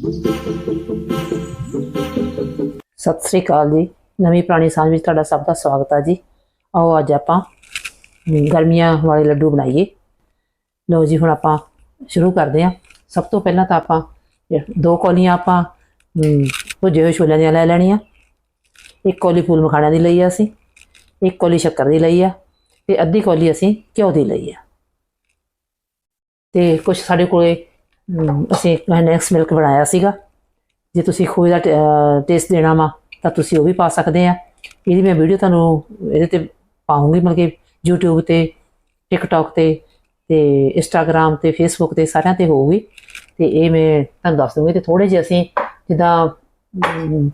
ਸਤਿ ਸ੍ਰੀ ਅਕਾਲ ਜੀ। ਨਵੀਂ ਪੁਰਾਣੀ ਸਾਂਝ ਵਿੱਚ ਤੁਹਾਡਾ ਸਭ ਦਾ ਸਵਾਗਤ ਹੈ ਜੀ। ਆਓ ਅੱਜ ਆਪਾਂ ਗਰਮੀਆਂ ਵਾਲੇ ਲੱਡੂ ਬਣਾਈਏ। ਲਓ ਜੀ, ਹੁਣ ਆਪਾਂ ਸ਼ੁਰੂ ਕਰਦੇ ਹਾਂ। ਸਭ ਤੋਂ ਪਹਿਲਾਂ ਤਾਂ ਆਪਾਂ ਦੋ ਕੌਲੀਆਂ ਆਪਾਂ ਭੁੱਜੇ ਹੋਏ ਛੋਲਿਆਂ ਦੀਆਂ ਲੈ ਲੈਣੀਆਂ। ਇੱਕ ਕੌਲੀ ਫੂਲ ਮਖਾਣਿਆਂ ਦੀ ਲਈ ਆ ਅਸੀਂ, ਇੱਕ ਕੌਲੀ ਸ਼ੱਕਰ ਦੀ ਲਈ ਆ ਤੇ ਅੱਧੀ ਕੌਲੀ ਅਸੀਂ ਘਿਓ ਦੀ ਲਈ ਆ। ਤੇ ਕੁਝ ਸਾਡੇ ਕੋਲੇ ਅਸੀਂ ਨੈਕਸ ਮਿਲਕ ਬਣਾਇਆ ਸੀਗਾ। ਜੇ ਤੁਸੀਂ ਖੋਏ ਦਾ ਟੇਸਟ ਦੇਣਾ ਵਾ, ਤਾਂ ਤੁਸੀਂ ਉਹ ਵੀ ਪਾ ਸਕਦੇ ਆ। ਇਹਦੀ ਮੈਂ ਵੀਡੀਓ ਤੁਹਾਨੂੰ ਇਹਦੇ ਤੇ ਪਾਉਂਗੀ, ਮਤਲਬ ਕਿ YouTube ਤੇ, TikTok ਤੇ ਤੇ Instagram ਤੇ, Facebook ਤੇ ਸਾਰਿਆਂ ਤੇ ਹੋਊਗੀ। ਤੇ ਇਹ ਮੈਂ ਤੁਹਾਨੂੰ ਦੱਸ ਦੂੰਗੀ ਤੇ ਥੋੜੇ ਜਿਹੇ ਅਸੀਂ ਜਿੱਦਾਂ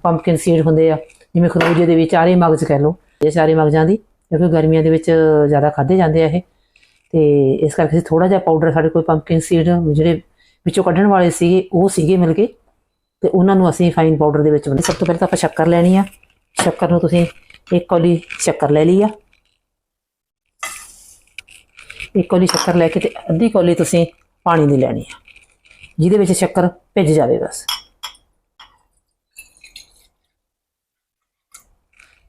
ਪੰਪਕਿਨ ਸੀਡ ਹੁੰਦੇ ਆ, ਜਿਵੇਂ ਖਰਬੂਜੇ ਦੇ ਵਿੱਚ ਚਾਰੇ ਮਗਜ਼ ਕਹਿ ਲਓ, ਇਹ ਚਾਰੇ ਮਗਜ਼ਾਂ ਦੀ, ਕਿਉਂਕਿ ਗਰਮੀਆਂ ਦੇ ਵਿੱਚ ਜ਼ਿਆਦਾ ਖਾਦੇ ਜਾਂਦੇ ਆ ਇਹ। ਤੇ ਇਸ ਕਰਕੇ ਥੋੜਾ ਜਿਹਾ ਪਾਊਡਰ ਸਾਡੇ ਕੋਲ ਪੰਪਕਿਨ ਸੀਡ ਜਿਹੜੇ ਵਿੱਚੋਂ ਕੱਢਣ ਵਾਲੇ ਸੀਗੇ, ਉਹ ਸੀਗੇ ਮਿਲ ਕੇ, ਤੇ ਉਹਨਾਂ ਨੂੰ ਅਸੀਂ ਫਾਈਨ ਪਾਊਡਰ ਦੇ ਵਿੱਚ ਬਣਾਈ ਸਭ ਤੋਂ ਪਹਿਲਾਂ ਤਾਂ ਆਪਾਂ ਸ਼ੱਕਰ ਲੈਣੀ ਆ। ਸ਼ੱਕਰ ਨੂੰ ਤੁਸੀਂ ਇੱਕ ਕੌਲੀ ਸ਼ੱਕਰ ਲੈ ਲਈ ਆ। ਇੱਕ ਕੌਲੀ ਸ਼ੱਕਰ ਲੈ ਕੇ ਤੇ ਅੱਧੀ ਕੌਲੀ ਤੁਸੀਂ ਪਾਣੀ ਦੀ ਲੈਣੀ ਆ, ਜਿਹਦੇ ਵਿੱਚ ਸ਼ੱਕਰ ਭਿੱਜ ਜਾਵੇ ਬਸ।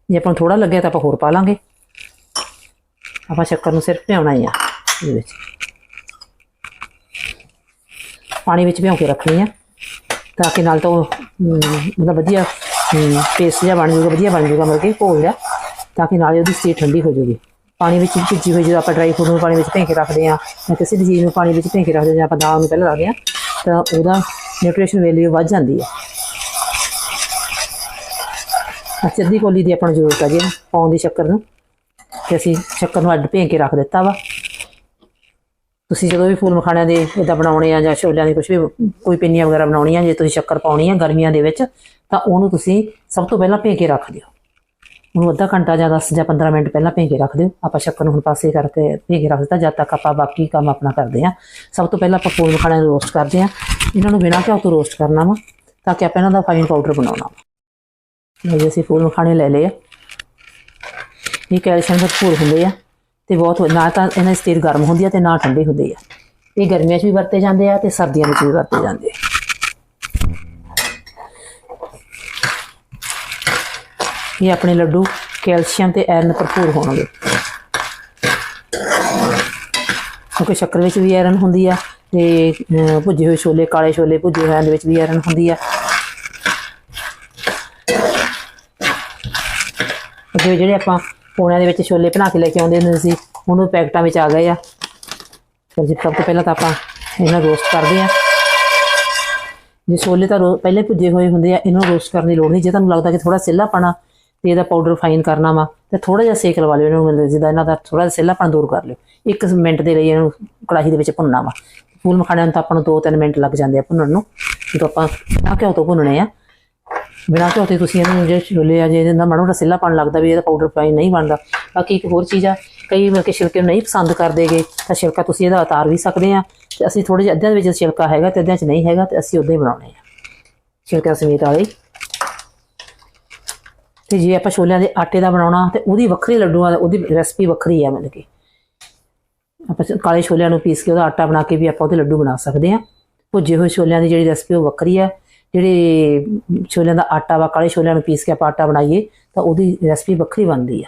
ਜੇ ਆਪਾਂ ਨੂੰ ਥੋੜਾ ਲੱਗਿਆ ਤਾਂ ਆਪਾਂ ਹੋਰ ਪਾ ਲਾਂਗੇ। ਆਪਾਂ ਸ਼ੱਕਰ ਨੂੰ ਸਿਰਫ ਭਿਉਣਾ ਹੀ ਆ, ਇਹਦੇ ਵਿੱਚ। ਪਾਣੀ ਵਿੱਚ ਭਿਉਂ ਕੇ ਰੱਖਣੀ ਆ, ਤਾਂ ਕਿ ਨਾਲ ਤਾਂ ਉਹ ਮਤਲਬ ਵਧੀਆ ਪੇਸਟ ਜਿਹਾ ਬਣ ਜਾਊਗਾ, ਵਧੀਆ ਬਣ ਜਾਊਗਾ ਮਤਲਬ ਕਿ ਘੋਲ ਜਿਹਾ, ਤਾਂ ਕਿ ਨਾਲ ਹੀ ਉਹਦੀ ਸਟੇਟ ਠੰਡੀ ਹੋ ਜਾਊਗੀ। ਪਾਣੀ ਵਿੱਚ ਭਿੱਜੀ ਹੋਈ ਜਦੋਂ ਆਪਾਂ ਡਰਾਈ ਫਰੂਟ ਨੂੰ ਪਾਣੀ ਵਿੱਚ ਭੇਂ ਕੇ ਰੱਖਦੇ ਆ ਜਾਂ ਕਿਸੇ ਵੀ ਚੀਜ਼ ਨੂੰ ਪਾਣੀ ਵਿੱਚ ਭੇਂ ਕੇ ਰੱਖਦੇ ਹਾਂ ਜਾਂ ਆਪਾਂ ਦਾਲ ਨੂੰ ਪਹਿਲਾਂ ਰੱਖਦੇ ਆ ਤਾਂ ਉਹਦਾ ਨਿਊਟ੍ਰੀਸ਼ਨ ਵੈਲਿਊ ਵੱਧ ਜਾਂਦੀ ਹੈ। ਅੱਛਾ, ਅੱਧੀ ਕੋਲੀ ਦੀ ਆਪਾਂ ਨੂੰ ਜ਼ਰੂਰਤ ਹੈ ਜੀ, ਪਾਉਣ ਦੀ ਸ਼ੱਕਰ ਨੂੰ। ਤੇ ਅਸੀਂ ਸ਼ੱਕਰ ਨੂੰ ਅੱਡ ਭੇਂ ਕੇ ਰੱਖ ਦਿੱਤਾ ਵਾ। ਤੁਸੀਂ ਜਦੋਂ ਵੀ ਫੂਲ ਮਖਾਣਿਆਂ ਦੇ ਇਦਾਂ ਬਣਾਉਣੇ ਆ ਜਾਂ ਛੋਲਿਆਂ ਦੇ ਕੁਝ ਵੀ, ਕੋਈ ਪਿੰਨੀਆਂ ਵਗੈਰਾ ਬਣਾਉਣੀਆਂ ਜੇ ਤੁਸੀਂ ਸ਼ੱਕਰ ਪਾਉਣੀ ਆ ਗਰਮੀਆਂ ਦੇ ਵਿੱਚ, ਤਾਂ ਉਹਨੂੰ ਤੁਸੀਂ ਸਭ ਤੋਂ ਪਹਿਲਾਂ ਭੇ ਕੇ ਰੱਖ ਦਿਓ। ਉਹਨੂੰ ਅੱਧਾ ਘੰਟਾ ਜਾਂ 10 ਜਾਂ 15 ਮਿੰਟ ਪਹਿਲਾਂ ਭੇ ਕੇ ਰੱਖ ਦਿਓ। ਆਪਾਂ ਸ਼ੱਕਰ ਨੂੰ ਹੁਣ ਪਾਸੇ ਕਰਕੇ ਭੇ ਕੇ ਰੱਖ ਦਿੱਤਾ, ਜਦ ਤੱਕ ਆਪਾਂ ਬਾਕੀ ਕੰਮ ਆਪਣਾ ਕਰਦੇ ਆ। ਸਭ ਤੋਂ ਪਹਿਲਾਂ ਆਪਾਂ ਫੂਲ ਮਖਾਣਿਆਂ ਨੂੰ ਰੋਸਟ ਕਰਦੇ ਆ। ਇਹਨਾਂ ਨੂੰ ਬਿਨਾਂ ਘਿਓ ਤੋਂ ਰੋਸਟ ਕਰਨਾ ਵਾ, ਤਾਂ ਕਿ ਆਪਾਂ ਇਹਨਾਂ ਦਾ ਫਾਈਨ ਪਾਊਡਰ ਬਣਾਉਣਾ ਵਾ। ਜੇ, ਅਸੀਂ ਫੂਲ ਮਖਾਣੇ ਲੈ ਲਏ ਆ। ਇਹ ਕੈਲਸ਼ੀਅਮ ਭਰਪੂਰ ਹੁੰਦੇ ਆ। ਤੇ ਬਹੁਤ ਨਾ ਤਾਂ ਇਹਨਾਂ ਦੀ ਸਟੇਟ ਗਰਮ ਹੁੰਦੀ ਆ ਤੇ ਨਾ ਠੰਡੇ ਹੁੰਦੇ ਆ। ਇਹ ਗਰਮੀਆਂ 'ਚ ਵੀ ਵਰਤੇ ਜਾਂਦੇ ਆ ਤੇ ਸਰਦੀਆਂ ਵਿੱਚ ਵੀ ਵਰਤੇ ਜਾਂਦੇ ਆ। ਇਹ ਆਪਣੇ ਲੱਡੂ, ਕੈਲਸ਼ੀਅਮ ਤੇ ਆਇਰਨ ਭਰਪੂਰ ਹੋਣਗੇ। ਕਿਉਂਕਿ ਸ਼ੱਕਰ ਵਿੱਚ ਵੀ ਆਇਰਨ ਹੁੰਦੀ ਆ ਤੇ ਭੁੱਜੇ ਹੋਏ ਛੋਲੇ, ਕਾਲੇ ਛੋਲੇ, ਭੁੱਜੇ ਹੋਇਆਂ ਦੇ ਵਿੱਚ ਵੀ ਆਇਰਨ ਹੁੰਦੀ ਆ। ਅੱਗੇ ਜਿਹੜੇ ਆਪਾਂ ਪੋਣਿਆਂ ਦੇ ਵਿੱਚ ਛੋਲੇ ਬਣਾ ਕੇ ਲੈ ਕੇ ਆਉਂਦੇ ਹੁੰਦੇ ਸੀ ਉਹਨੂੰ ਪੈਕਟਾਂ ਵਿੱਚ ਆ ਗਏ ਆ। ਫਿਰ ਜੀ ਸਭ ਤੋਂ ਪਹਿਲਾਂ ਤਾਂ ਆਪਾਂ ਇਹਨਾਂ ਰੋਸਟ ਕਰਦੇ ਆ ਜੇ ਛੋਲੇ ਤਾਂ ਰੋ- ਪਹਿਲੇ ਭੁੱਜੇ ਹੋਏ ਹੁੰਦੇ ਆ, ਇਹਨਾਂ ਨੂੰ ਰੋਸਟ ਕਰਨ ਦੀ ਲੋੜ ਨਹੀਂ। ਜੇ ਤੁਹਾਨੂੰ ਲੱਗਦਾ ਕਿ ਥੋੜਾ ਸਿੱਲਾ ਪਾਣਾ ਤੇ ਇਹਦਾ ਪਾਊਡਰ ਫਾਈਨ ਕਰਨਾ ਵਾ, ਤੇ ਥੋੜਾ ਜਿਹਾ ਸੇਕ ਲਵਾ ਲਿਓ ਇਹਨਾਂ ਨੂੰ ਮਤਲਬ ਜਿੱਦਾਂ ਇਹਨਾਂ ਦਾ ਥੋੜਾ ਜਿਹਾ ਸਿੱਲਾਪਣ ਦੂਰ ਕਰ ਲਿਓ। ਇੱਕ ਮਿੰਟ ਦੇ ਲਈ ਇਹਨੂੰ ਕੜਾਹੀ ਦੇ ਵਿੱਚ ਭੁੰਨਣਾ ਵਾ। ਫੂਲ ਮਖਾਣਿਆਂ ਨੂੰ ਤਾਂ ਆਪਾਂ ਨੂੰ 2-3 ਮਿੰਟ ਲੱਗ ਜਾਂਦੇ ਆ ਭੁੰਨਣ ਨੂੰ। ਜਦੋਂ ਆਪਾਂ ਆ ਘਿਓ ਤੋਂ ਭੁੰਨਣੇ ਆ ਬਿਨਾਂ ਘਿਓ ਤੇ ਤੁਸੀਂ ਇਹਨੂੰ ਜੇ ਛੋਲੇ ਆ ਜੇ ਇਹਦਾ ਮਾੜਾ ਮੋਟਾ ਸਿੱਲਾ ਪਾਣ ਲੱਗਦਾ ਵੀ ਇਹਦਾ ਪਾਊਡਰ ਫਾਈਨ ਨਹੀਂ ਬਣਦਾ। ਬਾਕੀ ਇੱਕ ਹੋਰ ਚੀਜ਼ ਆ, ਕਈ ਮਤਲਬ ਕਿ ਛਿਲਕੇ ਨੂੰ ਨਹੀਂ ਪਸੰਦ ਕਰਦੇਗੇ ਤਾਂ ਛਿਲਕਾ ਤੁਸੀਂ ਇਹਦਾ ਉਤਾਰ ਵੀ ਸਕਦੇ ਆ। ਤੇ ਅਸੀਂ ਥੋੜੇ ਜਿਹੇ ਅੱਧਿਆਂ ਦੇ ਵਿੱਚ ਛਿਲਕਾ ਹੈਗਾ ਤੇ ਅੱਧਿਆਂ 'ਚ ਨਹੀਂ ਹੈਗਾ ਤੇ ਅਸੀਂ ਉਦਾਂ ਹੀ ਬਣਾਉਣੇ ਆ। ਛਿਲਕਾ ਸਮੇਤ ਵਾਲੇ ਤੇ ਜੇ ਆਪਾਂ ਛੋਲਿਆਂ ਦੇ ਆਟੇ ਦਾ ਬਣਾਉਣਾ ਤੇ ਉਹਦੀ ਵੱਖਰੀ ਲੱਡੂਆਂ ਦਾ, ਉਹਦੀ ਰੈਸਪੀ ਵੱਖਰੀ ਆ ਮਤਲਬ ਕਿ। ਆਪਾਂ ਕਾਲੇ ਛੋਲਿਆਂ ਨੂੰ ਪੀਸ ਕੇ ਉਹਦਾ ਆਟਾ ਬਣਾ ਕੇ ਵੀ ਆਪਾਂ ਉਹਦੇ ਲੱਡੂ ਬਣਾ ਸਕਦੇ ਆ। ਭੁੱਜੇ ਹੋਏ ਛੋਲਿਆਂ ਦੀ ਜਿਹੜੀ ਰੈਸਪੀ ਉਹ ਵੱਖਰੀ ਆ। ਜਿਹੜੇ ਛੋਲਿਆਂ ਦਾ ਆਟਾ ਵਾ, ਕਾਲੇ ਛੋਲਿਆਂ ਨੂੰ ਪੀਸ ਕੇ ਆਪਾਂ ਆਟਾ ਬਣਾਈਏ, ਤਾਂ ਉਹਦੀ ਰੈਸਪੀ ਵੱਖਰੀ ਬਣਦੀ ਆ।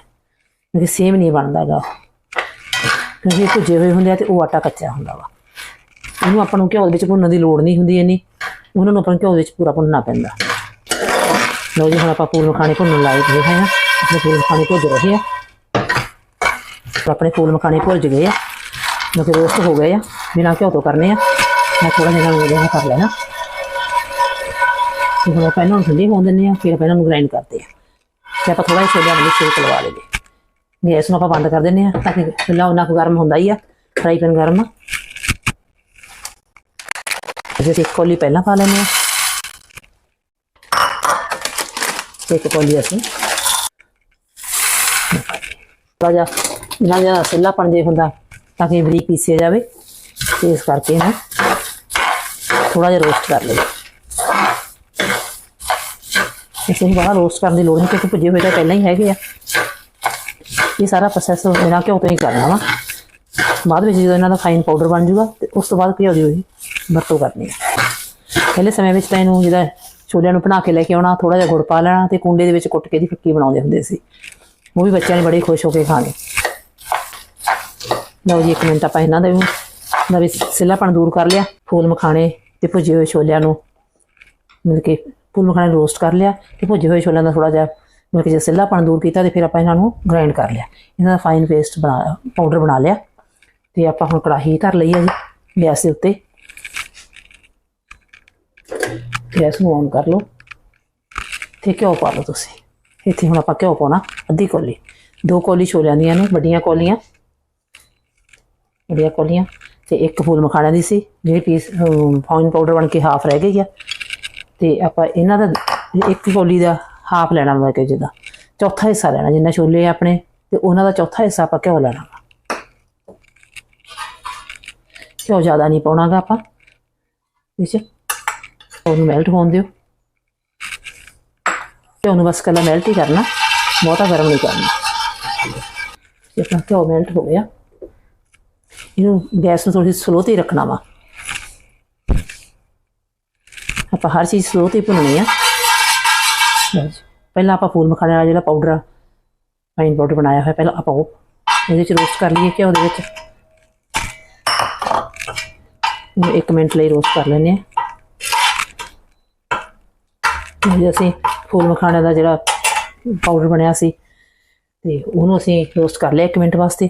ਕਿਉਂਕਿ ਸੇਮ ਨਹੀਂ ਬਣਦਾ ਗਾ। ਕਿਉਂਕਿ ਇਹ ਭੁੱਜੇ ਹੋਏ ਹੁੰਦੇ ਆ ਤੇ ਉਹ ਆਟਾ ਕੱਚਾ ਹੁੰਦਾ ਵਾ। ਉਹਨੂੰ ਆਪਾਂ ਨੂੰ ਘਿਓ ਦੇ ਵਿੱਚ ਭੁੰਨਣ ਦੀ ਲੋੜ ਨਹੀਂ ਹੁੰਦੀ ਇੰਨੀ। ਉਹਨਾਂ ਨੂੰ ਆਪਾਂ ਨੂੰ ਘਿਓ ਦੇ ਵਿੱਚ ਪੂਰਾ ਭੁੰਨਣਾ ਪੈਂਦਾ। ਲਓ ਜੀ, ਹੁਣ ਆਪਾਂ ਫੂਲ ਮਖਾਣੇ ਭੁੰਨਣ ਲਾਏ ਹੋਏ ਹਾਂ ਆਪਣੇ ਫੂਲ ਮਖਾਣੇ ਭੁੱਜ ਰਹੇ ਆ। ਆਪਣੇ ਫੂਲ ਮਖਾਣੇ ਭੁੱਜ ਗਏ ਆ। ਕਿਉਂਕਿ ਕਿ ਰੋਸਟ ਹੋ ਗਏ ਆ। ਬਿਨਾਂ ਘਿਓ ਤੋਂ ਕਰਨੇ ਆ। ਮੈਂ ਥੋੜਾ ਜਿਹਾ ਇਹਨਾਂ ਕਰ ਲੈਣਾ। ਤੇ ਹੁਣ ਆਪਾਂ ਇਹਨਾਂ ਨੂੰ ਠੰਡੇ ਹੋਣ ਦਿੰਦੇ ਆ ਫਿਰ ਆਪਾਂ ਇਹਨਾਂ ਨੂੰ ਗ੍ਰਾਈਂਡ ਕਰਦੇ ਆ ਤੇ ਆਪਾਂ ਥੋੜਾ ਜਿਹਾ ਛੋਲਿਆਂ ਨੂੰ ਸ਼ੇਕ ਲਵਾ ਲਈਏ। ਗੈਸ ਨੂੰ ਆਪਾਂ ਬੰਦ ਕਰ ਦਿੰਦੇ ਆ ਤਾਂ ਕਿ ਚੁੱਲ੍ਹਾ ਉਹਨਾਂ ਕੁ ਗਰਮ ਹੁੰਦਾ ਹੀ ਆ ਫਰਾਈ ਪੈਨ ਗਰਮ। ਆ ਜੇ ਇੱਕ ਕੋਲੀ ਪਹਿਲਾਂ ਪਾ ਲੈਂਦੇ ਆ ਤੇ ਇੱਕ ਕੋਲੀ ਅਸੀਂ ਥੋੜਾ ਜਿਹਾ ਇਹਨਾਂ ਜਿਹਾ ਸਿੱਲਾਪਣ ਜੇ ਹੁੰਦਾ, ਤਾਂ ਕਿ ਬਰੀਕ ਪੀਸਿਆ ਜਾਵੇ। ਤੇ ਇਸ ਕਰਕੇ ਇਹਨੂੰ ਥੋੜਾ ਜਿਹਾ ਰੋਸਟ ਕਰ ਲਈਏ। ਇਸ ਨੂੰ ਬੜਾ ਰੋਸਟ ਕਰਨ ਦੀ ਲੋੜ ਨਹੀਂ, ਕਿਉਂਕਿ ਭੁੱਜੇ ਹੋਏ ਤਾਂ ਪਹਿਲਾਂ ਹੀ ਹੈਗੇ ਆ। ਇਹ ਸਾਰਾ ਪ੍ਰੋਸੈਸ ਬਿਨਾਂ ਘਿਓ ਤੋਂ ਹੀ ਕਰਨਾ ਵਾ। ਬਾਅਦ ਵਿੱਚ ਜਦੋਂ ਇਹਨਾਂ ਦਾ ਫਾਈਨ ਪਾਊਡਰ ਬਣ ਜੂਗਾ ਤੇ ਉਸ ਤੋਂ ਬਾਅਦ ਘਿਓ ਦੀ ਹੋਈ ਵਰਤੋਂ ਕਰਨੀ ਹੈ ਪਹਿਲੇ ਸਮੇਂ ਵਿੱਚ ਤਾਂ ਇਹਨੂੰ ਜਿਹਦਾ ਛੋਲਿਆਂ ਨੂੰ ਬਣਾ ਕੇ ਲੈ ਕੇ ਆਉਣਾ ਥੋੜਾ ਜਿਹਾ ਗੁੜ ਪਾ ਲੈਣਾ ਤੇ ਕੁੰਡੇ ਦੇ ਵਿੱਚ ਕੁੱਟ ਕੇ ਦੀ ਫਿੱਕੀ ਬਣਾਉਂਦੇ ਹੁੰਦੇ ਸੀ। ਉਹ ਵੀ ਬੱਚਿਆਂ ਨੇ ਬੜੇ ਖੁਸ਼ ਹੋ ਕੇ ਖਾਣੇ। ਲਓ ਜੀ, ਇੱਕ ਮਿੰਟ ਆਪਾਂ ਇਹਨਾਂ ਦਾ ਵੀ ਦਾ ਵੀ ਸਿੱਲਾਪਣ ਦੂਰ ਕਰ ਲਿਆ। ਫੂਲ ਮਖਾਣੇ ਤੇ ਭੁੱਜੇ ਹੋਏ ਛੋਲਿਆਂ ਨੂੰ ਮਿਲ ਕੇ ਫੂਲ ਮਖਾਣੇ ਰੋਸਟ ਕਰ ਲਿਆ ਤੇ ਭੁੱਜੇ ਹੋਏ ਛੋਲਿਆਂ ਦਾ ਥੋੜਾ ਜਿਹਾ ਮਿਲ ਕਿ ਜੇ ਸਿੱਲਾਪਣ ਦੂਰ ਕੀਤਾ ਤੇ ਫਿਰ ਆਪਾਂ ਇਹਨਾਂ ਨੂੰ ਗ੍ਰਾਈਂਡ ਕਰ ਲਿਆ। ਇਹਨਾਂ ਦਾ ਫਾਈਨ ਪੇਸਟ ਬਣਾ ਪਾਊਡਰ ਬਣਾ ਲਿਆ ਤੇ ਆਪਾਂ ਹੁਣ ਕੜਾਹੀ ਧਰ ਲਈ ਹੈ ਜੀ ਗੈਸ ਦੇ ਉੱਤੇ। ਗੈਸ ਨੂੰ ਔਨ ਕਰ ਲਓ ਤੇ ਘਿਓ ਪਾ ਲਓ ਤੁਸੀਂ। ਇੱਥੇ ਹੁਣ ਆਪਾਂ ਘਿਓ ਪਾਉਣਾ ਅੱਧੀ ਕੋਲੀ। ਦੋ ਕੋਲੀ ਛੋਲਿਆਂ ਦੀਆਂ ਨੇ, ਵੱਡੀਆਂ ਕੋਲੀਆਂ। ਵੱਡੀਆਂ ਕੋਲੀਆਂ ਤੇ ਇੱਕ ਫੂਲ ਮਖਾਣਿਆਂ ਦੀ ਸੀ, ਜਿਹੜੀ ਪੀਸ ਫਾਈਨ ਪਾਊਡਰ ਬਣ ਕੇ ਹਾਫ ਰਹਿ ਗਈ ਆ। ਤੇ ਆਪਾਂ ਇਹਨਾਂ ਦਾ ਇੱਕ ਕੋਲੀ ਦਾ ਹਾਫ ਲੈਣਾ ਵਾ ਕਿ ਜਿਹਦਾ ਚੌਥਾ ਹਿੱਸਾ ਲੈਣਾ, ਜਿੰਨਾ ਛੋਲੇ ਆ ਆਪਣੇ, ਤੇ ਉਹਨਾਂ ਦਾ ਚੌਥਾ ਹਿੱਸਾ ਆਪਾਂ ਘਿਓ ਲੈਣਾ ਵਾ। ਘਿਓ ਜ਼ਿਆਦਾ ਨਹੀਂ ਪਾਉਣਾਗਾ ਆਪਾਂ। ਵਿੱਚ ਉਹਨੂੰ ਮੈਲਟ ਹੋਣ ਦਿਓ। ਘਿਓ ਨੂੰ ਬਸ ਕੱਲਾ ਮੈਲਟ ਹੀ ਕਰਨਾ, ਬਹੁਤਾ ਗਰਮ ਨਹੀਂ ਕਰਨਾ। ਜੇ ਆਪਣਾ ਘਿਓ ਮੈਲਟ ਹੋ ਗਿਆ, ਇਹਨੂੰ ਗੈਸ ਨੂੰ ਥੋੜੀ ਸਲੋ ਤੇ ਹੀ ਰੱਖਣਾ ਵਾ। ਆਪਾਂ ਹਰ ਚੀਜ਼ ਸਲੋ ਤੇ ਹੀ ਭੁੰਨਣੀ ਆ। ਪਹਿਲਾਂ ਆਪਾਂ ਫੂਲ ਮਖਾਣੇ ਵਾਲਾ ਜਿਹੜਾ ਪਾਊਡਰ ਫਾਈਨ ਪਾਊਡਰ ਬਣਾਇਆ ਹੋਇਆ, ਪਹਿਲਾਂ ਆਪਾਂ ਉਹ ਇਹਦੇ 'ਚ ਰੋਸਟ ਕਰ ਲਈਏ ਘਿਓ ਦੇ ਵਿੱਚ। ਇਹਨੂੰ 1 ਮਿੰਟ ਲਈ ਰੋਸਟ ਕਰ ਲੈਂਦੇ ਆ ਜੇ ਅਸੀਂ ਫੂਲ ਮਖਾਣੇ ਦਾ ਜਿਹੜਾ ਪਾਊਡਰ ਬਣਿਆ ਸੀ, ਤੇ ਉਹਨੂੰ ਅਸੀਂ ਰੋਸਟ ਕਰ ਲਿਆ 1 ਮਿੰਟ ਵਾਸਤੇ,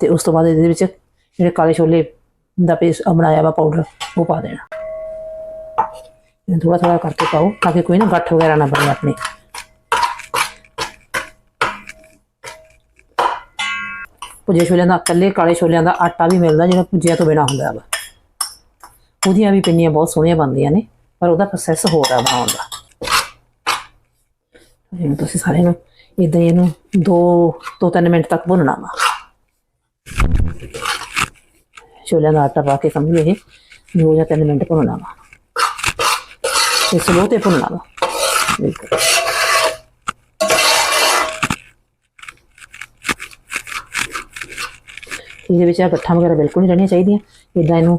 ਤੇ ਉਸ ਤੋਂ ਬਾਅਦ ਇਹਦੇ ਵਿੱਚ ਜਿਹੜੇ ਕਾਲੇ ਛੋਲੇ ਦਾ ਪੇਸਟ ਬਣਾਇਆ ਵਾ ਪਾਊਡਰ ਉਹ ਪਾ ਦੇਣਾ। ਇਹ ਥੋੜਾ ਥੋੜਾ ਕਰਕੇ ਪਾਓ ਤਾਂ ਕਿ ਕੋਈ ਨਾ ਗੱਠ ਵਗੈਰਾ ਨਾ ਬਣੇ ਆਪਣੇ। ਭੁੱਜੇ ਛੋਲਿਆਂ ਦਾ ਇਕੱਲੇ ਕਾਲੇ ਛੋਲਿਆਂ ਦਾ ਆਟਾ ਵੀ ਮਿਲਦਾ ਜਿਹੜਾ ਭੁੱਜਿਆ ਤੋਂ ਬਿਨਾ ਹੁੰਦਾ ਵਾ। ਉਹਦੀਆਂ ਵੀ ਪਿੰਨੀਆਂ ਬਹੁਤ ਸੋਹਣੀਆਂ ਬਣਦੀਆਂ ਨੇ, ਪਰ ਉਹਦਾ ਪ੍ਰੋਸੈਸ ਹੋਰ ਆ ਬਣਾਉਣ ਦਾ। ਇਹਨੂੰ ਤੁਸੀਂ ਸਾਰੇ ਨੂੰ ਇਦਾਂ ਹੀ ਇਹਨੂੰ 2 ਤੋਂ 3 ਮਿੰਟ ਤੱਕ ਭੁੰਨਣਾ ਵਾ। ਛੋਲਿਆਂ ਦਾ ਆਟਾ ਪਾ ਕੇ ਸਮਝ ਇਹ 2 ਜਾਂ 3 ਮਿੰਟ ਭੁੰਨਣਾ ਵਾ। ਤੇ ਸਲੋ ਤੇ ਭੁੰਨਣਾ ਵਾ ਬਿਲਕੁਲ ਇਹਦੇ ਵਿੱਚ ਆ ਗੱਠਾਂ ਵਗੈਰਾ ਬਿਲਕੁਲ ਨਹੀਂ ਰਹਿਣੀਆਂ ਚਾਹੀਦੀਆਂ ਇਦਾਂ ਇਹਨੂੰ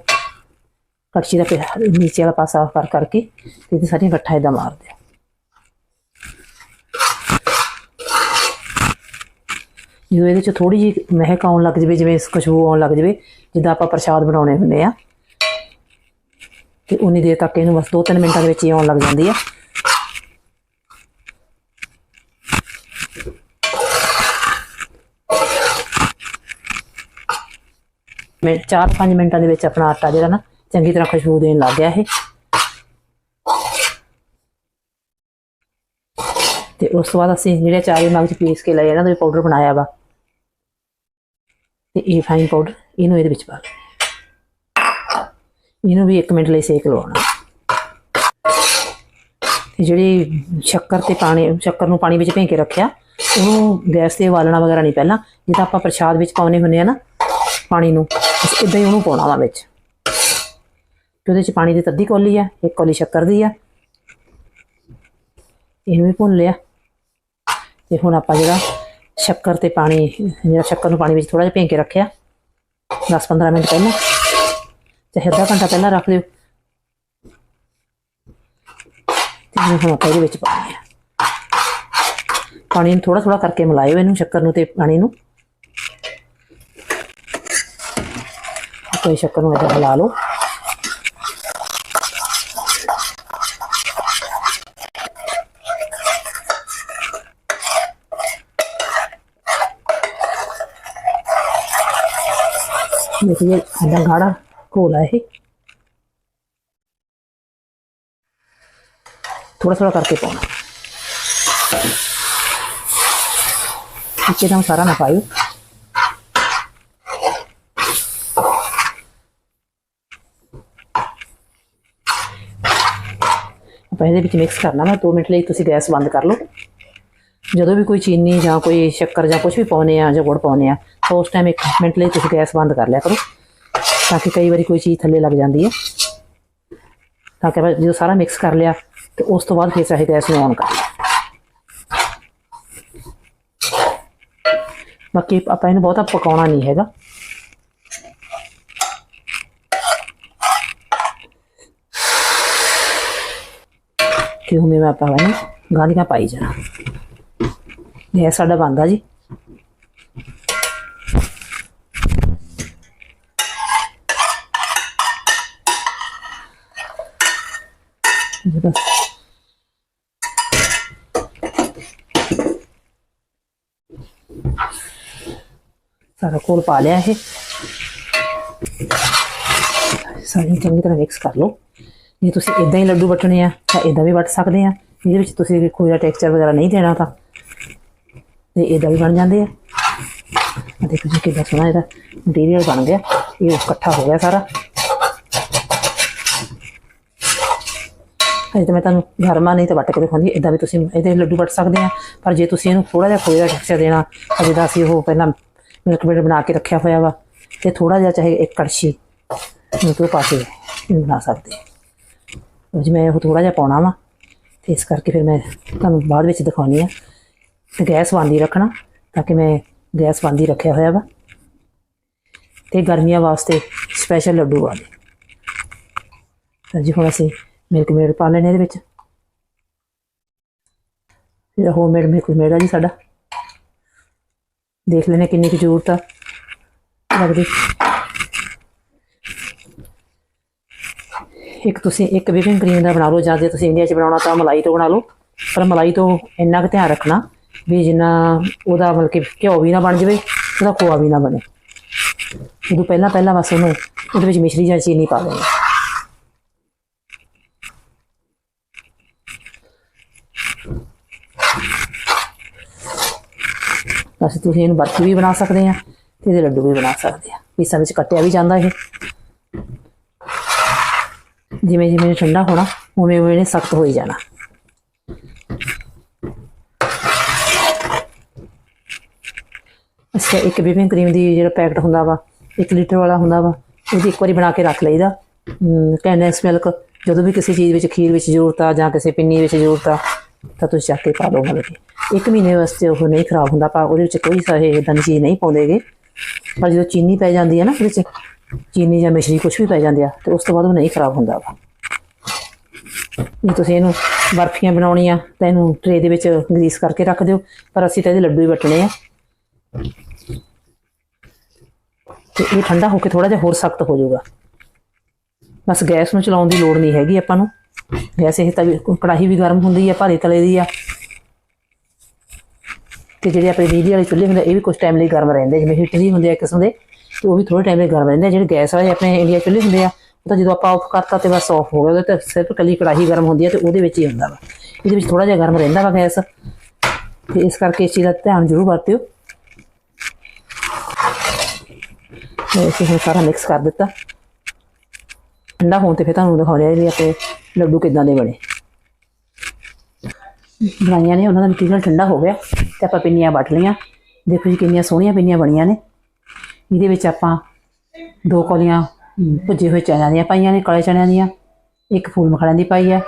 ਕੜਛੀ ਦਾ ਪਿਆ- ਨੀਚੇ ਵਾਲਾ ਪਾਸਾ ਕਰ ਕਰਕੇ ਤੇ ਇਹਦੀ ਸਾਰੀਆਂ ਗੱਠਾਂ ਇਦਾਂ ਮਾਰ ਦਿਓ ਜਦੋਂ ਇਹਦੇ ਚ ਥੋੜੀ ਜਿਹੀ ਮਹਿਕ ਆਉਣ ਲੱਗ ਜਵੇ ਜਿਵੇਂ ਖੁਸ਼ਬੂ ਆਉਣ ਲੱਗ ਜਵੇ ਜਿੱਦਾਂ ਆਪਾਂ ਪ੍ਰਸ਼ਾਦ ਬਣਾਉਣੇ ਹੁੰਦੇ ਆ ਤੇ ਉਨੀ ਦੇਰ ਤੱਕ ਇਹਨੂੰ ਬਸ 2-3 ਮਿੰਟਾਂ ਦੇ ਵਿੱਚ ਹੀ ਆਉਣ ਲੱਗ ਜਾਂਦੀ ਆ। ਮੈਂ 4-5 ਮਿੰਟਾਂ ਦੇ ਵਿੱਚ ਆਪਣਾ ਆਟਾ ਜਿਹੜਾ ਨਾ ਚੰਗੀ ਤਰ੍ਹਾਂ ਖੁਸ਼ਬੂ ਦੇਣ ਲੱਗ ਗਿਆ ਇਹ। ਤੇ ਉਸ ਤੋਂ ਬਾਅਦ ਅਸੀਂ ਜਿਹੜੇ ਚਾਰੇ ਮਗਜ ਪੀਸ ਕੇ ਲਏ ਇਹਨਾਂ ਦਾ ਪਾਊਡਰ ਬਣਾਇਆ ਵਾ। ਤੇ ਇਹ ਫਾਈਨ ਪਾਊਡਰ ਇਹਨੂੰ ਇਹਦੇ ਵਿੱਚ ਪਾ ਲਓ। ਇਹਨੂੰ ਵੀ 1 ਮਿੰਟ ਲਈ ਸੇਕ ਲਵਾਉਣਾ। ਤੇ ਜਿਹੜੀ ਸ਼ੱਕਰ ਤੇ ਪਾਣੀ, ਸ਼ੱਕਰ ਨੂੰ ਪਾਣੀ ਵਿੱਚ ਭੇਂ ਕੇ ਰੱਖਿਆ, ਉਹਨੂੰ ਗੈਸ ਤੇ ਉਬਾਲਣਾ ਵਗੈਰਾ ਨਹੀਂ ਪਹਿਲਾਂ, ਜਿੱਦਾਂ ਆਪਾਂ ਪ੍ਰਸ਼ਾਦ ਵਿੱਚ ਪਾਉਨੇ ਹੁੰਦੇ ਆ ਨਾ, ਪਾਣੀ ਨੂੰ, ਬਸ ਇਦਾਂ ਹੀ ਉਹਨੂੰ ਪਾਉਣਾ ਵਾ ਵਿੱਚ। ਤੇ ਉਹਦੇ ਚ ਪਾਣੀ ਦੀ ਅੱਧੀ ਕੌਲੀ ਆ, ਇੱਕ ਕੌਲੀ ਸ਼ੱਕਰ ਦੀ ਆ। ਇਹਨੂੰ ਵੀ ਭੁੰਨ ਲਿਆ। ਤੇ ਹੁਣ ਆਪਾਂ ਜਿਹੜਾ ਸ਼ੱਕਰ ਤੇ ਪਾਣੀ, ਜਿਹੜਾ ਸ਼ੱਕਰ ਨੂੰ ਪਾਣੀ ਵਿੱਚ ਥੋੜਾ ਜਿਹਾ ਭੇਂ ਕੇ ਰੱਖਿਆ 10-15 ਮਿੰਟ ਪਹਿਲਾਂ। ਚਾਹੇ ਅੱਧਾ ਘੰਟਾ ਪਹਿਲਾਂ ਰੱਖ ਦਿਓ ਤੇ ਇਹਨੂੰ ਹੁਣ ਆਪਾਂ ਇਹਦੇ ਵਿੱਚ ਪਾਉਣੀ ਆ ਪਾਣੀ ਨੂੰ ਥੋੜਾ ਥੋੜਾ ਕਰਕੇ ਮਿਲਾਇਓ ਇਹਨੂੰ ਸ਼ੱਕਰ ਨੂੰ ਤੇ ਪਾਣੀ ਨੂੰ ਕੋਈ ਸ਼ੱਕਰ ਨੂੰ ਇਦਾਂ ਹਿਲਾ ਲਓ देखिए इतना गाढ़ा घोल है ये थोड़ा थोड़ा करके पाना एकदम सारा ना पाइयो ਆਪਾਂ ਇਹਦੇ ਵਿੱਚ ਮਿਕਸ ਕਰਨਾ ਵਾ 2 ਮਿੰਟ ਲਈ ਤੁਸੀਂ ਗੈਸ ਬੰਦ ਕਰ ਲਓ ਜਦੋਂ ਵੀ ਕੋਈ ਚੀਨੀ ਜਾਂ ਕੋਈ ਸ਼ੱਕਰ ਜਾਂ ਕੁਝ ਵੀ ਪਾਉਨੇ ਆ ਜਾਂ ਗੁੜ ਪਾਉਨੇ ਆ ਤਾਂ ਉਸ ਟਾਈਮ 1 ਮਿੰਟ ਲਈ ਤੁਸੀਂ ਗੈਸ ਬੰਦ ਕਰ ਲਿਆ ਕਰੋ ਤਾਂ ਕਿ ਕਈ ਵਾਰੀ ਕੋਈ ਚੀਜ਼ ਥੱਲੇ ਲੱਗ ਜਾਂਦੀ ਹੈ। ਤਾਂ ਕਿ ਆਪਾਂ ਜਦੋਂ ਸਾਰਾ ਮਿਕਸ ਕਰ ਲਿਆ, ਤੇ ਉਸ ਤੋਂ ਬਾਅਦ ਫਿਰ ਚਾਹੇ ਗੈਸ ਨੂੰ ਔਨ ਕਰ ਬਾਕੀ ਆਪਾਂ ਇਹਨੂੰ ਬਹੁਤਾ ਪਕਾਉਣਾ ਨਹੀਂ ਹੈਗਾ। ਕਿ ਉਹ ਮੈਂ ਆਪਾਂ ਨੇ ਗਾਂਧੀਆਂ ਪਾਈ ਜਾਣਾ। ਇਹ ਸਾਡਾ ਬੰਦਾ ਜੀ। ਜਿਹੜਾ ਸਾਰਾ ਕੋਲ ਪਾ ਲਿਆ ਇਹ ਸਾਰੀ ਚੰਗੀ ਤਰ੍ਹਾਂ ਮਿਕਸ ਕਰ ਲਓ ਜੇ ਤੁਸੀਂ ਇਦਾਂ ਹੀ ਲੱਡੂ ਵਟਣੇ ਆ ਤਾਂ ਇਦਾਂ ਵੀ ਵਟ ਸਕਦੇ ਆ ਇਹਦੇ ਵਿੱਚ ਤੁਸੀਂ ਕੋਈ ਦਾ ਟੈਕਸਚਰ ਵਗੈਰਾ ਨਹੀਂ ਦੇਣਾ ਤਾਂ ਤੇ ਇਦਾਂ ਵੀ ਬਣ ਜਾਂਦੇ ਆ ਆ ਦੇਖੋ ਜੀ ਕਿੰਨਾ ਸੋਹਣਾ ਇਹਦਾ ਮਟੀਰੀਅਲ ਬਣ ਗਿਆ ਇਹ ਇਕੱਠਾ ਹੋ ਗਿਆ ਸਾਰਾ ਅਜੇ ਤਾਂ ਮੈਂ ਤੁਹਾਨੂੰ ਗਰਮਾ ਨਹੀਂ ਤਾਂ ਵੱਟ ਕੇ ਦਿਖਾਉਂਦੀ ਇਦਾਂ ਵੀ ਤੁਸੀਂ ਇਹਦੇ ਲੱਡੂ ਵੱਟ ਸਕਦੇ ਆ, ਪਰ ਜੇ ਤੁਸੀਂ ਇਹਨੂੰ ਥੋੜਾ ਜਿਹਾ ਖੋਏ ਦਾ ਟੈਕਸਚਰ ਦੇਣਾ ਅਜੇ ਦਾ ਅਸੀਂ ਉਹ ਪਹਿਲਾਂ ਮਿਲਕ ਮੇਡ ਬਣਾ ਕੇ ਰੱਖਿਆ ਹੋਇਆ ਵਾ, ਤੇ ਥੋੜਾ ਜਿਹਾ ਚਾਹੇ ਇੱਕ ਕੜਛੀ ਨੂੰ ਪਾ ਕੇ ਬਣਾ ਸਕਦੇ ਹਾਂ ਜੀ, ਮੈਂ ਉਹ ਥੋੜਾ ਜਿਹਾ ਪਾਉਣਾ ਵਾ, ਤੇ ਇਸ ਕਰਕੇ ਫਿਰ ਮੈਂ ਤੁਹਾਨੂੰ ਬਾਅਦ ਵਿੱਚ ਦਿਖਾਉਣੀ ਆ। ਤੇ ਗੈਸ ਬੰਦ ਹੀ ਰੱਖਣਾ, ਤਾਂ ਕਿ ਮੈਂ ਗੈਸ ਬੰਦ ਹੀ ਰੱਖਿਆ ਹੋਇਆ ਵਾ। ਤੇ ਗਰਮੀਆਂ ਵਾਸਤੇ ਸਪੈਸ਼ਲ ਲੱਡੂ ਵਾਲੇ। ਤਾਂ ਜੀ, ਹੁਣ ਅਸੀਂ ਮਿਲਕ ਮੇਡ ਪਾ ਲੈਣੇ ਇਹਦੇ ਵਿੱਚ। ਇਹ ਹੋਮਮੇਡ ਮਿਲਕ ਮੇਡ ਆ ਜੀ ਸਾਡਾ। ਦੇਖ ਲੈਣੇ ਕਿੰਨੀ ਕੁ ਜ਼ਰੂਰਤ ਆ। ਲੱਗਦੀ। ਇੱਕ ਤੁਸੀਂ ਇੱਕ ਵਿਪਿੰਗ ਕਰੀਮ ਦਾ ਬਣਾ ਲਓ, ਜਾਂ ਜੇ ਤੁਸੀਂ ਇੰਡੀਆ 'ਚ ਬਣਾਉਣਾ ਤਾਂ ਮਲਾਈ ਤੋਂ ਬਣਾ ਲਓ। ਪਰ ਮਲਾਈ ਤੋਂ ਇੰਨਾ ਕੁ ਧਿਆਨ ਰੱਖਣਾ ਵੀ ਜਿੰਨਾ ਉਹਦਾ ਮਤਲਬ ਕਿ ਘਿਓ ਵੀ ਨਾ ਬਣ ਜਾਵੇ, ਉਹਦਾ ਖੋਆ ਵੀ ਨਾ ਬਣੇ। ਉਦੋਂ ਪਹਿਲਾਂ ਪਹਿਲਾਂ ਬਸ ਉਹਨੂੰ ਉਹਦੇ ਵਿੱਚ ਮਿਸ਼ਰੀ ਜਾਂ ਚੀਨੀ ਪਾ ਦੇਣੀ। ਅਸੀਂ ਤੁਸੀਂ ਇਹਨੂੰ ਬਰਫੀ ਵੀ ਬਣਾ ਸਕਦੇ ਆ ਤੇ ਇਹਦੇ ਲੱਡੂ ਵੀ ਬਣਾ ਸਕਦੇ ਆ ਪੀਸਾਂ ਵਿੱਚ ਕੱਟਿਆ ਵੀ ਜਾਂਦਾ ਇਹ। ਜਿਵੇਂ ਜਿਵੇਂ ਇਹ ਠੰਡਾ ਹੋਣਾ, ਉਵੇਂ ਉਵੇਂ ਇਹਨੇ ਸਖਤ ਹੋਈ ਜਾਣਾ। ਅੱਛਾ, ਇੱਕ ਵਿਪਿੰਗ ਕਰੀਮ ਦੀ ਜਿਹੜਾ ਪੈਕਟ ਹੁੰਦਾ ਵਾ 1 ਲੀਟਰ ਵਾਲਾ ਹੁੰਦਾ ਵਾ, ਉਹਦੀ ਇੱਕ ਵਾਰੀ ਬਣਾ ਕੇ ਰੱਖ ਲਈਦਾ। ਕੈਂਡੈਂਸ ਮਿਲਕ, ਜਦੋਂ ਵੀ ਕਿਸੇ ਚੀਜ਼ ਵਿੱਚ ਖੀਰ ਵਿੱਚ ਜ਼ਰੂਰਤ ਆ ਜਾਂ ਕਿਸੇ ਪਿੰਨੀ ਵਿੱਚ ਜ਼ਰੂਰਤ ਆ, ਤਾਂ ਤੁਸੀਂ ਚੱਕ ਕੇ ਪਾ ਲਓ ਮਤਲਬ ਕਿ। ਇੱਕ ਮਹੀਨੇ ਵਾਸਤੇ ਉਹ ਨਹੀਂ ਖਰਾਬ ਹੁੰਦਾ, ਆਪਾਂ ਉਹਦੇ ਵਿੱਚ ਕੋਈ ਸਾਰੇ ਇਦਾਂ ਦੀ ਚੀਜ਼ ਨਹੀਂ ਪਾਉਂਦੇਗੇ ਪਰ ਜਦੋਂ ਚੀਨੀ ਪੈ ਜਾਂਦੀ ਹੈ ਨਾ, ਉਹਦੇ ਵਿੱਚ ਚੀਨੀ ਜਾਂ ਮਿਸ਼ਰੀ ਕੁਝ ਵੀ ਪੈ ਜਾਂਦੀ ਆ, ਤੇ ਉਸ ਤੋਂ ਬਾਅਦ ਉਹ ਨਹੀਂ ਖਰਾਬ ਹੁੰਦਾ ਵਾ। ਜੇ ਤੁਸੀਂ ਇਹਨੂੰ ਬਰਫੀਆਂ ਬਣਾਉਣੀਆਂ, ਤਾਂ ਇਹਨੂੰ ਟਰੇ ਦੇ ਵਿੱਚ ਗਰੀਸ ਕਰਕੇ ਰੱਖ ਦਿਓ, ਪਰ ਅਸੀਂ ਤਾਂ ਇਹਦੇ ਲੱਡੂ ਹੀ ਵਟਣੇ ਆ। ਤੇ ਇਹ ਠੰਡਾ ਹੋ ਕੇ ਥੋੜਾ ਜਿਹਾ ਹੋਰ ਸਖਤ ਹੋ ਜਾਊਗਾ। ਬਸ ਗੈਸ ਨੂੰ ਚਲਾਉਣ ਦੀ ਲੋੜ ਨਹੀਂ ਹੈਗੀ ਆਪਾਂ ਨੂੰ। ਗੈਸ ਇਹ ਤਵੀ ਕੜਾਹੀ ਵੀ ਗਰਮ ਹੁੰਦੀ ਆ, ਭਾਰੀ ਤਲੇ ਦੀ ਆ। ਤੇ ਜਿਹੜੇ ਆਪਣੇ ਬਿਜਲੀ ਵਾਲੇ ਚੁੱਲ੍ਹੇ ਹੁੰਦੇ ਇਹ ਵੀ ਕੁਝ ਟਾਈਮ ਲਈ ਗਰਮ ਰਹਿੰਦੇ ਜਿਵੇਂ ਹੀਟਰ ਹੀ ਹੁੰਦੇ ਆ ਕਿਸਮ ਦੇ, ਤੇ ਉਹ ਵੀ ਥੋੜੇ ਟਾਈਮ ਲਈ ਗਰਮ ਰਹਿੰਦੇ ਆ। ਜਿਹੜੇ ਗੈਸ ਵਾਲੇ ਆਪਣੇ ਇੰਡੀਆ ਚੁੱਲ੍ਹੇ ਹੁੰਦੇ ਆ, ਉਹ ਤਾਂ ਜਦੋਂ ਆਪਾਂ ਆਫ ਕਰਤਾ ਤੇ ਬਸ ਆਫ ਹੋ ਗਿਆ। ਉਹਦੇ ਤੇ ਸਿਰਫ ਕੱਲੀ ਕੜਾਹੀ ਗਰਮ ਹੁੰਦੀ ਆ ਤੇ ਉਹਦੇ ਵਿੱਚ ਹੀ ਹੁੰਦਾ ਵਾ। ਇਹਦੇ ਵਿੱਚ ਥੋੜਾ ਜਿਹਾ ਗਰਮ ਰਹਿੰਦਾ ਵਾ ਗੈਸ ਤੇ ਇਸ ਕਰਕੇ ਇਸ ਚੀਜ਼ ਦਾ ਧਿਆਨ ਜ਼ਰੂਰ ਵਰਤਿਓ। ਮੈਂ ਇਸ ਨੂੰ ਸਾਰਾ ਮਿਕਸ ਕਰ ਦਿੱਤਾ। ਠੰਡਾ ਹੋਣ ਤੇ ਫਿਰ ਤੁਹਾਨੂੰ ਦਿਖਾਉਂਦੇ ਆ ਵੀ ਆਪਣੇ ਲੱਡੂ ਕਿੱਦਾਂ ਦੇ ਬਣੇ। ਬਣਾਈਆਂ ਨੇ ਉਹਨਾਂ ਦਾ ਮਟੀਰੀਅਲ ਠੰਡਾ ਹੋ ਗਿਆ ਤੇ ਆਪਾਂ ਪਿੰਨੀਆਂ ਵੱਟ ਲਈਆਂ। ਦੇਖੋ ਜੀ ਕਿੰਨੀਆਂ ਸੋਹਣੀਆਂ ਪਿੰਨੀਆਂ ਬਣੀਆਂ ਨੇ। ਇਹਦੇ ਵਿੱਚ ਆਪਾਂ ਦੋ ਕੌਲੀਆਂ ਭੁੱਜੇ ਹੋਏ ਚਣਿਆਂ ਦੀਆਂ ਪਾਈਆਂ ਨੇ ਕਾਲੇ ਚਣਿਆਂ ਦੀਆਂ। ਇੱਕ ਫੂਲ ਮਖਾਣਿਆਂ ਦੀ ਪਾਈ ਆ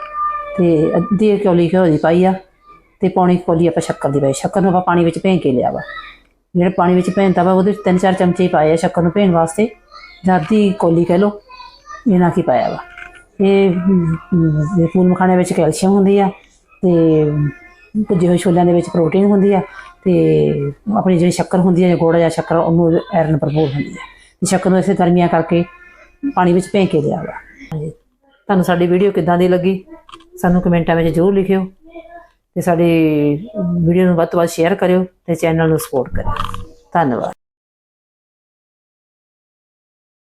ਤੇ ਅੱਧੀ ਕੌਲੀ ਘਿਓ ਦੀ ਪਾਈ ਆ ਤੇ ਪੌਣੀ ਕੌਲੀ ਆਪਾਂ ਸ਼ੱਕਰ ਦੀ ਪਾਈ। ਸ਼ੱਕਰ ਨੂੰ ਆਪਾਂ ਪਾਣੀ ਵਿੱਚ ਭੇਂ ਕੇ ਲਿਆ ਵਾ। ਜਿਹੜਾ ਪਾਣੀ ਵਿੱਚ ਭੇਂਤਾ ਵਾ ਉਹਦੇ ਵਿੱਚ ਤਿੰਨ ਚਾਰ ਚਮਚੇ ਪਾਏ ਆ ਸ਼ੱਕਰ ਨੂੰ ਭੇਣ ਵਾਸਤੇ। ਜਾਂ ਅੱਧੀ ਕੌਲੀ ਕਹਿ ਲਓ ਇਹਨਾਂ ਕੀ ਪਾਇਆ ਵਾ। ਇਹ ਅਮ, ਅਮ, ਇਹ ਫੂਲ ਮਖਾਣੇ ਵਿੱਚ ਕੈਲਸ਼ੀਅਮ ਹੁੰਦੀ ਆ। ਤੇ ਭੁੱਜੇ ਛੋਲਿਆਂ ਦੇ ਵਿੱਚ ਪ੍ਰੋਟੀਨ ਹੁੰਦੀ ਆ ਤੇ ਆਪਣੀ ਜਿਹੜੀ ਸ਼ੱਕਰ ਹੁੰਦੀ ਆ ਜਾਂ ਗੋੜਾ ਜਾਂ ਸ਼ੱਕਰ, ਉਹਨੂੰ ਆਇਰਨ ਭਰਪੂਰ ਹੁੰਦੀ ਆ। ਤੇ ਸ਼ੱਕਰ ਨੂੰ ਇਸੇ ਗਰਮੀਆਂ ਕਰਕੇ ਪਾਣੀ ਵਿੱਚ ਭੇਂ ਕੇ ਲਿਆ ਵਾ। ਹਾਂਜੀ। ਤੁਹਾਨੂੰ ਸਾਡੀ ਵੀਡੀਓ ਕਿੱਦਾਂ ਦੀ ਲੱਗੀ? ਸਾਨੂੰ ਕਮੈਂਟਾਂ ਵਿੱਚ ਜ਼ਰੂਰ ਲਿਖਿਓ ਤੇ ਸਾਡੀ ਵੀਡੀਓ ਨੂੰ ਵੱਧ ਤੋਂ ਵੱਧ ਸ਼ੇਅਰ ਕਰਿਓ ਤੇ ਚੈਨਲ ਨੂੰ ਸਪੋਰਟ ਕਰਿਓ। ਧੰਨਵਾਦ।